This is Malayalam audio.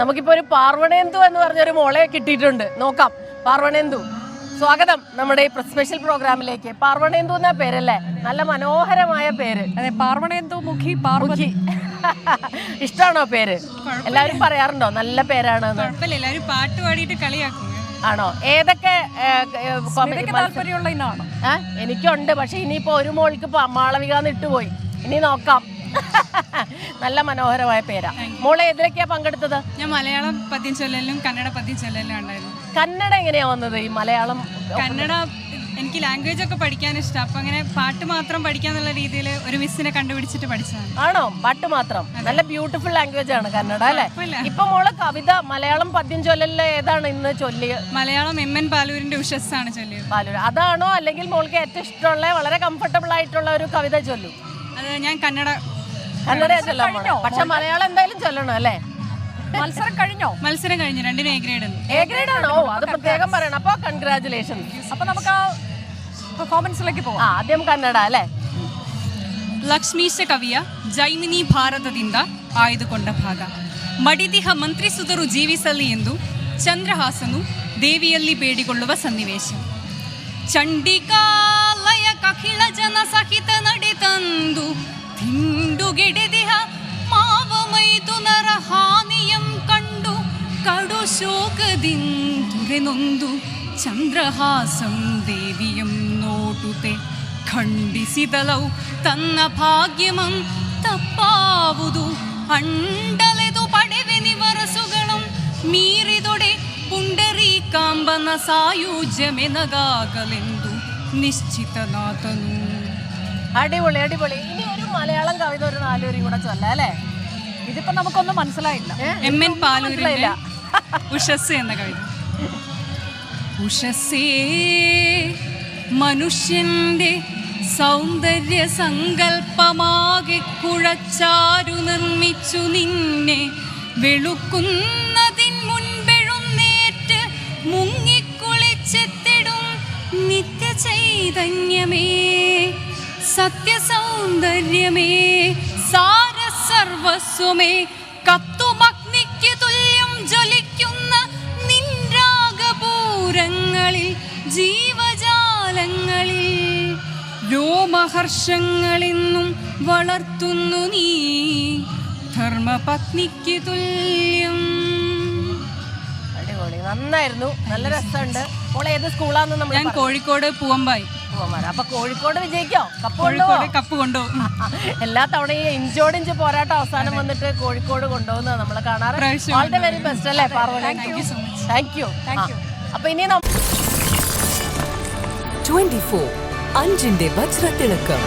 നമുക്കിപ്പോ ഒരു പാർവണേന്ദു എന്ന് പറഞ്ഞ ഒരു മോളെ കിട്ടിയിട്ടുണ്ട്. നോക്കാം. പാർവണേന്ദു. സ്വാഗതം നമ്മുടെ ഈ സ്പെഷ്യൽ പ്രോഗ്രാമിലേക്ക് പാർവണേന്ദു എന്ന പേരല്ലേ? നല്ല മനോഹരമായ പേര്. അതെ പാർവണേന്ദു മുഖി പാർവതി. ഇഷ്ടമാണോ പേര്? എല്ലാവരും പറയാറുണ്ടോ? നല്ല പേരാണ് എല്ലാവരും പാട്ട് പാടിയിട്ട് കളിയാക്കും. ആണോ? ഏതൊക്കെ താല്പര്യമുള്ള ഇനാണ് എനിക്കുണ്ട് പക്ഷെ ഇനിയിപ്പോ ഒരു മോൾക്ക് ഇപ്പൊ മാളവിക ഇട്ടുപോയി. ഇനി നോക്കാം. നല്ല മനോഹരമായ പേരാ. മോളെ എതിലൊക്കെയാ പങ്കെടുത്തത്? ഞാൻ മലയാളം പദ്യം ചൊല്ലലും കന്നഡ പദ്യം ചൊല്ലലും ഉണ്ടായിരുന്നു. കന്നഡ എങ്ങനെയാ വന്നത് ഈ മലയാളം? കന്നഡ എനിക്ക് ലാംഗ്വേജ് ഒക്കെ പഠിക്കാൻ ഇഷ്ടം. അപ്പൊ അങ്ങനെ പാട്ട് മാത്രം പഠിക്കാന്നുള്ള രീതിയിൽ ഒരു മിസ്സിനെ കണ്ടുപിടിച്ചിട്ട് പഠിച്ചതാണ്. ആണോ? പാട്ട് മാത്രം. നല്ല ബ്യൂട്ടിഫുൾ ലാംഗ്വേജ് ആണ് കന്നഡ അല്ലെ. ഇപ്പൊ മോൾ കവിത മലയാളം പദ്യം ചൊല്ലലിൽ ഏതാണ് ഇന്ന് ചൊല്ലിയത് മലയാളം എം എൻ പാലൂരിന്റെ ഉഷസ് ആണ് ചൊല്ലിയത്. പാലൂർ അതാണോ? അല്ലെങ്കിൽ മോൾക്ക് ഏറ്റവും ഇഷ്ടമുള്ള വളരെ കംഫർട്ടബിൾ ആയിട്ടുള്ള ഒരു കവിത ചൊല്ലു. അത് ഞാൻ കന്നഡ കന്നഡ ചൊല്ലാൻ പോണേ പക്ഷെ മലയാളം എന്തായാലും ചൊല്ലണം അല്ലേ മത്സരം കഴിഞ്ഞോ മത്സരം കഴിഞ്ഞു രണ്ടിനും എ ഗ്രേഡ് ഉണ്ട് എ ഗ്രേഡ് ആണോ ഓ, അത് പ്രത്യേകം പറയണം അപ്പൊ കൺഗ്രാചുലേഷൻ അപ്പൊ നമുക്ക് ആ പെർഫോമൻസിലേക്ക് ആ പോവാം ആദ്യം കന്നഡ ಅಲ್ಲೇ ಲಕ್ಷ್ಮೀಶ ಕವಿಯ ಜೈಮಿನಿ ಭಾರತದಿಂದ ಆಯ್ದುಕೊಂಡ ಭಾಗ ಮಡಿದಿಹ ಮಂತ್ರಿಸುದರು ಜೀವಿಸಲಿ ಎಂದು ಚಂದ್ರಹಾಸನು ದೇವಿಯಲ್ಲಿ ಬೇಡಿಕೊಳ್ಳುವ ಸನ್ನಿವೇಶ ಚಂಡಿಕಾಲಯ ಕಖಿಳ ಜನ ಸಹಿತ ನಡೆತಂದು ತಿಂಡುಗೆಡೆದಿಹ ಮಾವ ಮೈದುನರ ಹಾನಿಯಂ ಕಂಡು, ಕಡು ಶೋಕದಿಂದುರೆನೊಂದು ಚಂದ್ರಹಾಸಂ ದೇವಿಯಂ ನೋಟುತೆ. ಖಂಡಿಸಿದಲವು ತನ್ನ ಭಾಗ್ಯಮಂ ತಪ್ಪಾವುದು, ಅಂಡಲೆದು ಪಡೆವೆ ನಿವರಸುಗಳು, ಮೀರಿದೊಡೆ ಪುಂಡರೀಕಾಂಬನ ಸಾಯುಜ್ಯಮೆನಗಾಗಲೆಂದು ನಿಶ್ಚಿತನಾಥನು അടിപൊളി അടിപൊളി. ഇനി ഒരു മലയാളം കവിത ഒരു നാലുപേരും കൂടെ ചൊല്ല അല്ലേ? ഇതിപ്പോ നമുക്കൊന്നും മനസ്സിലായില്ല. എം എൻ ഉഷസ് എന്ന കവിത. മനുഷ്യന്റെ സൗന്ദര്യ സങ്കല്പമാകെ കുഴച്ചാരു നിർമ്മിച്ചു നിന്നെ. വെളുക്കുന്നതിൻ മുൻപെഴുന്നേറ്റ് മുങ്ങിക്കുളിച്ചെത്തിടും നിത്യ ചൈതന്യമേ സത്യസൗന്ദര്യമേ സാരസർവസ്വമേ കത്തുമഗ്നിക്ക് തുല്യം ജ്വലിക്കുന്ന നിൻരാഗപൂരങ്ങളിൽ ജീവജാലങ്ങളിൽ. രോമഹർഷങ്ങളിന്നും വളർത്തുന്നു നീ ധർമ്മപത്നിക്ക് തുല്യം. അടിപൊളി. നന്നായിരുന്നു. നല്ല രസമുണ്ട്. ഏത് സ്കൂളാന്ന് ഞാൻ കോഴിക്കോട് പൂവമ്പായി. അപ്പൊ കോഴിക്കോട് വിജയിക്കോ? കപ്പ് കോഴിക്കോട് കപ്പ് കൊണ്ടുപോകും എല്ലാ തവണയും ഇഞ്ചോടിഞ്ച് പോരാട്ടം അവസാനം വന്നിട്ട് കോഴിക്കോട് കൊണ്ടുപോകുന്നത് നമ്മൾ കാണാറ്. ഓൾ ദ വെരി ബെസ്റ്റ് അല്ലേ much. താങ്ക് യു അപ്പൊ ഇനി നമ്മൾ ട്വന്റി ഫോർ അഞ്ചിന്റെ വജ്രത്തിളക്കം.